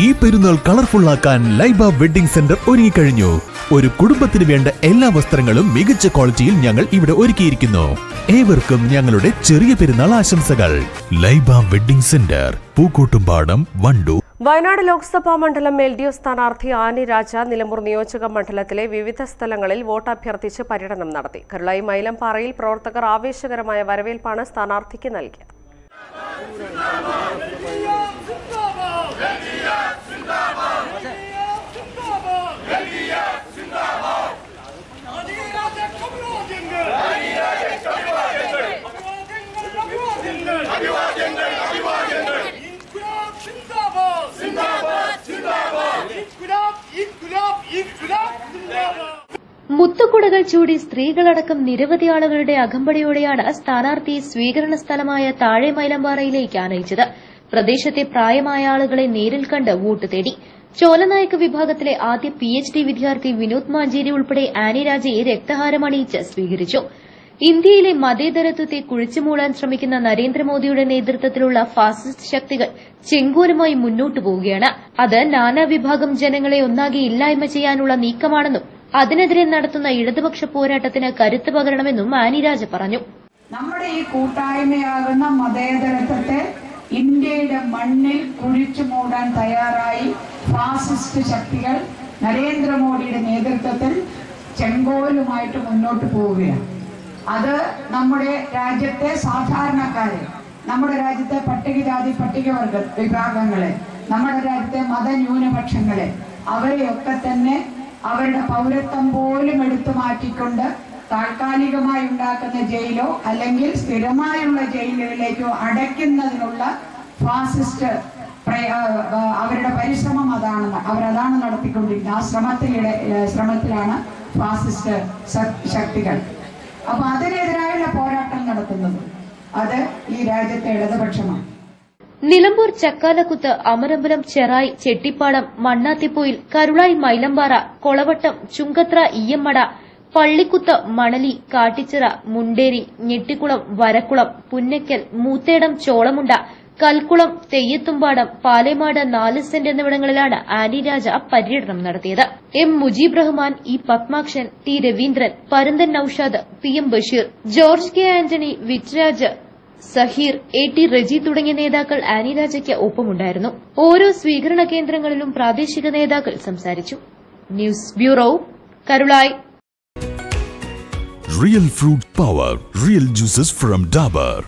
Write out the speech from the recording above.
ഈ പെരുന്നാൾ കളർഫുൾ ആക്കാൻ ലൈബ വെഡിംഗ് സെന്റർ ഒരുങ്ങിക്കഴിഞ്ഞു. ഒരു കുടുംബത്തിന് വേണ്ട എല്ലാ വസ്ത്രങ്ങളും മികച്ച ക്വാളിറ്റിയിൽ ഞങ്ങൾ ഇവിടെ ഒരുക്കിയിരിക്കുന്നു. ഏവർക്കും ഞങ്ങളുടെ ചെറിയ പെരുന്നാൾ ആശംസകൾ. ലൈബ വെഡിംഗ് സെന്റർ പൂക്കോട്ടുംപാടം വണ്ടു വയനാട് ലോക്സഭാ മണ്ഡലം എൽ ഡി എഫ് സ്ഥാനാർത്ഥി ആനി രാജ നിലമ്പൂർ നിയോജക മണ്ഡലത്തിലെ വിവിധ സ്ഥലങ്ങളിൽ വോട്ട് അഭ്യർത്ഥിച്ച് പര്യടനം നടത്തി. കരുളായി മൈലംപാറയിൽ പ്രവർത്തകർ ആവേശകരമായ വരവേൽപ്പാണ് സ്ഥാനാർത്ഥിക്ക് നൽകിയത്. മുത്തുകുടകൾ ചൂടി സ്ത്രീകളടക്കം നിരവധി ആളുകളുടെ അകമ്പടിയോടെയാണ് സ്ഥാനാർത്ഥി സ്വീകരണ സ്ഥലമായ താഴെ മൈലമ്പാറയിലേക്ക് ആനയിച്ചത്. പ്രദേശത്തെ പ്രായമായ ആളുകളെ നേരിൽ കണ്ട് വോട്ട് തേടി. ചോലനായക വിഭാഗത്തിലെ ആദ്യ പി വിദ്യാർത്ഥി വിനോദ് മാഞ്ചേരി ഉൾപ്പെടെ ആനി രാജയെ രക്തഹാരമണിയിച്ച് സ്വീകരിച്ചു. ഇന്ത്യയിലെ മതേതരത്വത്തെ കുഴിച്ചുമൂടാൻ ശ്രമിക്കുന്ന നരേന്ദ്രമോദിയുടെ നേതൃത്വത്തിലുള്ള ഫാസിസ്റ്റ് ശക്തികൾ ചെങ്കോലുമായി മുന്നോട്ടു പോവുകയാണ്. അത് നാനാവിഭാഗം ജനങ്ങളെ ഒന്നാകെ ഇല്ലായ്മ ചെയ്യാനുള്ള നീക്കമാണെന്നും അതിനെതിരെ നടത്തുന്ന ഇടതുപക്ഷ പോരാട്ടത്തിന് കരുത്ത് പകരണമെന്നും ആനിരാജ പറഞ്ഞു. നമ്മുടെ ഈ കൂട്ടായ്മയാകുന്ന മതേതരത്വത്തെ ഇന്ത്യയുടെ മണ്ണിൽ കുഴിച്ചു മൂടാൻ തയ്യാറായി ഫാസിസ്റ്റ് ശക്തികൾ നരേന്ദ്രമോദിയുടെ നേതൃത്വത്തിൽ ചെങ്കോലുമായിട്ട് മുന്നോട്ട് പോവുകയാണ്. അത് നമ്മുടെ രാജ്യത്തെ സാധാരണക്കാരെ നമ്മുടെ രാജ്യത്തെ പട്ടികജാതി പട്ടികവർഗ വിഭാഗങ്ങളെ നമ്മുടെ രാജ്യത്തെ മതന്യൂനപക്ഷങ്ങളെ അവരെയൊക്കെ തന്നെ അവരുടെ പൗരത്വം പോലും എടുത്തു മാറ്റിക്കൊണ്ട് താൽക്കാലികമായി ഉണ്ടാക്കുന്ന ജയിലോ അല്ലെങ്കിൽ സ്ഥിരമായുള്ള ജയിലുകളിലേക്കോ അടയ്ക്കുന്നതിനുള്ള ഫാസിസ്റ്റ് അവരുടെ പരിശ്രമം അതാണ് അവരതാണ് നടത്തിക്കൊണ്ടിരിക്കുന്നത് ആ ശ്രമത്തിലിടെ ശ്രമത്തിലാണ് ഫാസിസ്റ്റ് ശക്തികൾ. അപ്പൊ അതിനെതിരായുള്ള പോരാട്ടം നടത്തുന്നത് അത് ഈ രാജ്യത്തെ ഇടതുപക്ഷമാണ്. നിലമ്പൂർ ചക്കാലക്കുത്ത് അമരമ്പലം ചെറായി ചെട്ടിപ്പാടം മണ്ണാത്തിപ്പോയിൽ കരുളായി മൈലമ്പാറ കൊളവട്ടം ചുങ്കത്ര ഇയ്യമ്മട പള്ളിക്കുത്ത് മണലി കാട്ടിച്ചിറ മുണ്ടേരി ഞെട്ടിക്കുളം വരക്കുളം പുന്നയ്ക്കൽ മൂത്തേടം ചോളമുണ്ട കൽക്കുളം തെയ്യത്തുംപാടം പാലേമാട് നാല് സെന്റ് എന്നിവിടങ്ങളിലാണ് ആനി രാജ പര്യടനം നടത്തിയത്. M Mujeeb Rahman E Padmakshan T Raveendran Paranthan Noushad P M Basheer George K Antony Vitraj Saheer A T Reji തുടങ്ങിയ നേതാക്കൾ ആനി രാജയ്ക്ക് ഒപ്പമുണ്ടായിരുന്നു. ഓരോ സ്വീകരണ കേന്ദ്രങ്ങളിലും പ്രാദേശിക നേതാക്കൾ സംസാരിച്ചു. News bureau Karulai. Real fruit power real juices from Dabur